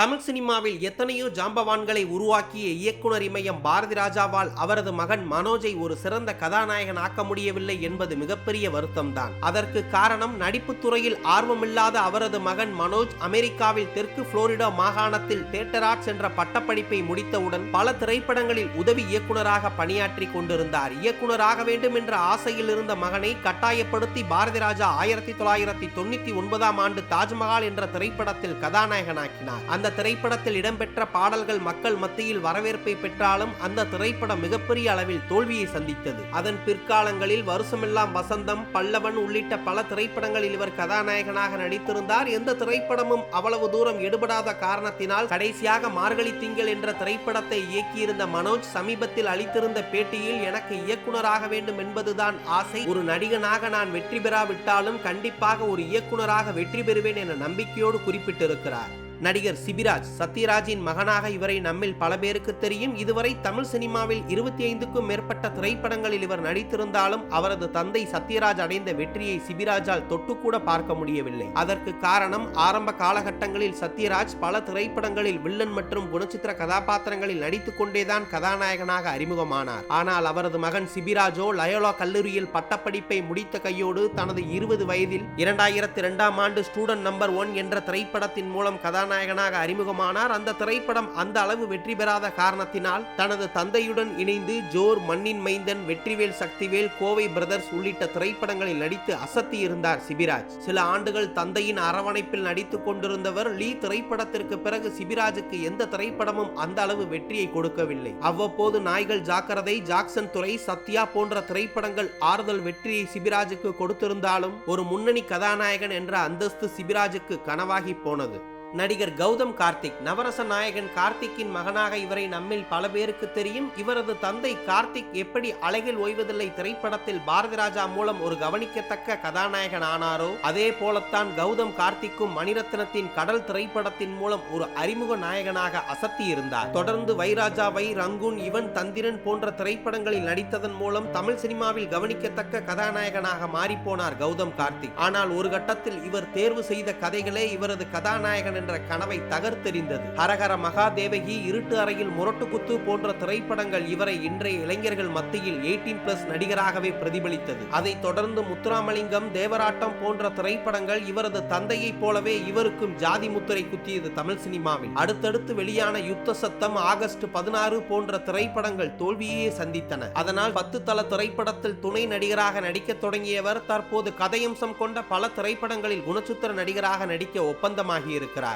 தமிழ் சினிமாவில் எத்தனையோ ஜாம்பவான்களை உருவாக்கிய இயக்குனர் இமயம் பாரதி ராஜாவால் அவரது மகன் மனோஜை ஒரு சிறந்த கதாநாயகன் ஆக்க முடியவில்லை என்பது மிகப்பெரிய வருத்தம்தான். அதற்கு காரணம் நடிப்புத் துறையில் ஆர்வமில்லாத அவரது மகன் மனோஜ் அமெரிக்காவில் தெற்கு புளோரிடா மாகாணத்தில் தேட்டர் ஆர்ட்ஸ் என்ற பட்டப்படிப்பை முடித்தவுடன் பல திரைப்படங்களில் உதவி இயக்குனராக பணியாற்றி கொண்டிருந்தார். இயக்குநராக வேண்டும் என்ற ஆசையில் இருந்த மகனை கட்டாயப்படுத்தி பாரதி ராஜா ஆயிரத்தி தொள்ளாயிரத்தி தொண்ணூத்தி ஒன்பதாம் ஆண்டு தாஜ்மஹால் என்ற திரைப்படத்தில் கதாநாயகனாக்கினார். அந்த திரைப்படத்தில் இடம்பெற்ற பாடல்கள் மக்கள் மத்தியில் வரவேற்பை பெற்றாலும் அந்த திரைப்படம் மிகப்பெரிய அளவில் தோல்வியை சந்தித்தது. அதன் பிற்காலங்களில் வருஷமெல்லாம் வசந்தம் பல்லவன் உள்ளிட்ட பல திரைப்படங்களில் இவர் கதாநாயகனாக நடித்திருந்தார். எந்த திரைப்படமும் அவ்வளவு தூரம் எடுபடாத காரணத்தினால் கடைசியாக மார்கழி திங்கள் என்ற திரைப்படத்தை இயக்கியிருந்த மனோஜ் சமீபத்தில் அளித்திருந்த பேட்டியில் எனக்கு இயக்குனராக வேண்டும் என்பதுதான் ஆசை. ஒரு நடிகனாக நான் வெற்றி பெறாவிட்டாலும் கண்டிப்பாக ஒரு இயக்குனராக வெற்றி பெறுவேன் என நம்பிக்கையோடு குறிப்பிட்டிருக்கிறார். நடிகர் சிபிராஜ் சத்யராஜின் மகனாக இவரை நம்மில் பல பேருக்கு தெரியும். இதுவரை தமிழ் சினிமாவில் இருபத்தி ஐந்துக்கும் மேற்பட்ட திரைப்படங்களில் இவர் நடித்திருந்தாலும் அவரது தந்தை சத்யராஜ் அடைந்த வெற்றியை சிபிராஜால் தொட்டுக்கூட பார்க்க முடியவில்லை. அதற்கு காரணம் ஆரம்ப காலகட்டங்களில் சத்யராஜ் பல திரைப்படங்களில் வில்லன் மற்றும் குணச்சித்திர கதாபாத்திரங்களில் நடித்துக் கொண்டேதான் கதாநாயகனாக அறிமுகமானார். ஆனால் அவரது மகன் சிபிராஜோ லயோலா கல்லூரியில் பட்டப்படிப்பை முடித்த கையோடு தனது இருபது வயதில் இரண்டாயிரத்தி இரண்டாம் ஆண்டு ஸ்டூடெண்ட் நம்பர் ஒன் என்ற திரைப்படத்தின் மூலம் கதா கதாநாயகனாக அறிமுகமானார். அந்த திரைப்படம் அந்த அளவு வெற்றி பெறாத காரணத்தினால் தனது தந்தையுடன் இணைந்து ஜோர் மண்ணின் மைந்தன் வெற்றிவேல் சக்திவேல் கோவை பிரதர்ஸ் உள்ளிட்ட திரைப்படங்களில் நடித்து அசத்தி இருந்தார் சிபிராஜ். சில ஆண்டுகள் தந்தையின் அரவணைப்பில் நடித்துக் கொண்டிருந்தவர் லீ திரைப்படத்திற்கு பிறகு சிபிராஜுக்கு எந்த திரைப்படமும் அந்த அளவு வெற்றியை கொடுக்கவில்லை. அவ்வப்போது நாய்கள் ஜாக்கிரதை ஜாக்சன் துறை சத்யா போன்ற திரைப்படங்கள் ஆறுதல் வெற்றியை சிபிராஜுக்கு கொடுத்திருந்தாலும் ஒரு முன்னணி கதாநாயகன் என்ற அந்தஸ்து சிபிராஜுக்கு கனவாகி போனது. நடிகர் கௌதம் கார்த்திக் நவரச நாயகன் கார்த்திக்கின் மகனாக இவரை நம்மில் பல பேருக்கு தெரியும். இவரது தந்தை கார்த்திக் எப்படி அழகில் ஓய்வதில்லை திரைப்படத்தில் பாரதி ராஜா மூலம் ஒரு கவனிக்கத்தக்க கதாநாயகன் ஆனாரோ அதே போலத்தான் கௌதம் கார்த்திக்கும் மணிரத்னத்தின் கடல் திரைப்படத்தின் மூலம் ஒரு அறிமுக நாயகனாக அசத்தி இருந்தார். தொடர்ந்து வைராஜாவை ரங்குன் இவன் தந்திரன் போன்ற திரைப்படங்களில் நடித்ததன் மூலம் தமிழ் சினிமாவில் கவனிக்கத்தக்க கதாநாயகனாக மாறிப்போனார் கௌதம் கார்த்திக். ஆனால் ஒரு கட்டத்தில் இவர் தேர்வு செய்த கதைகளே இவரது கதாநாயகன் என்ற கனவை தகர்த்தெறிந்தது. ஹரஹர மகாதேவகி இருட்டு அறையில் முரட்டு குத்து போன்ற திரைப்படங்கள் இவரை இன்றைய இளைஞர்கள் மத்தியில் எயிட்டீன் பிளஸ் நடிகராகவே பிரதிபலித்தது. அதைத் தொடர்ந்து முத்துராமலிங்கம் தேவராட்டம் போன்ற திரைப்படங்கள் இவரது தந்தையைப் போலவே இவருக்கும் ஜாதி முத்திரை குத்தியது தமிழ் சினிமாவில். அடுத்தடுத்து வெளியான யுத்த சத்தம் ஆகஸ்ட் பதினாறு போன்ற திரைப்படங்கள் தோல்வியே சந்தித்தன. அதனால் பத்து தள திரைப்படத்தில் துணை நடிகராக நடிக்க தொடங்கியவர் தற்போது கதையம்சம் கொண்ட பல திரைப்படங்களில் குணச்சித்திர நடிகராக நடிக்க ஒப்பந்தமாகி இருக்கிறார்